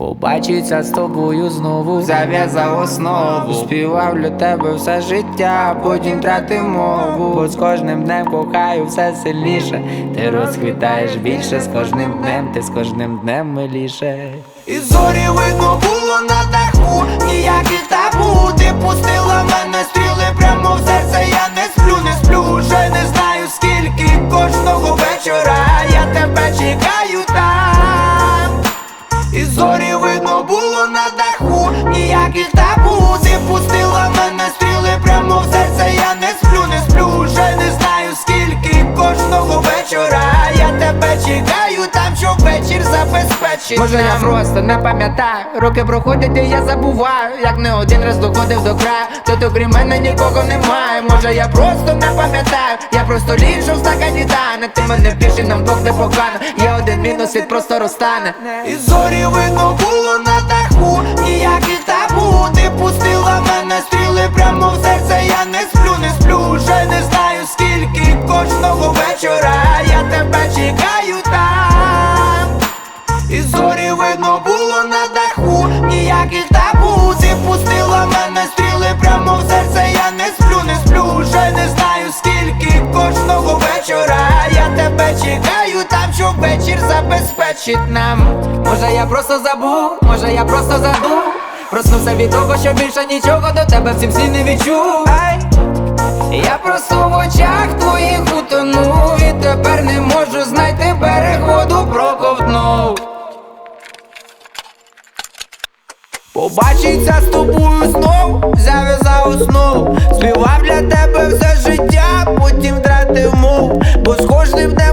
Побачиться з тобою знову, зав'язав основу. Співав для тебе все життя, потім втратив мову. Бо з кожним днем кохаю все сильніше. Ти розквітаєш більше з кожним днем, ти з кожним днем миліше. І зорі видно було на даху, ніяких ніяких табу Ти пустила мене стріли прямо в серце, я не сплю, не сплю, вже не знаю скільки кожного вечора. Я тебе чекаю там, щоб вечір забезпечить Може я просто не пам'ятаю, роки проходять і я забуваю, як не один раз доходив до краю, тут окрім мене нікого немає. Може я просто не пам'ятаю, я просто ліжу в стакані тане Ти мене більше нам двох не покана, є один мінус, світ просто розтане. І зорі видно було на чекаю там, щоб вечір забезпечить нам. Може я просто забув, може я просто забув. Проснувся від того, що більше нічого до тебе в цім сні не відчув. Ай, Я просто в очах твоїх утонув І тепер не можу знайти берег воду проковтнув. Побачиться з тобою знов, зав'язав основу Співав для тебе все життя, потім втратив мову Бо з кожним днем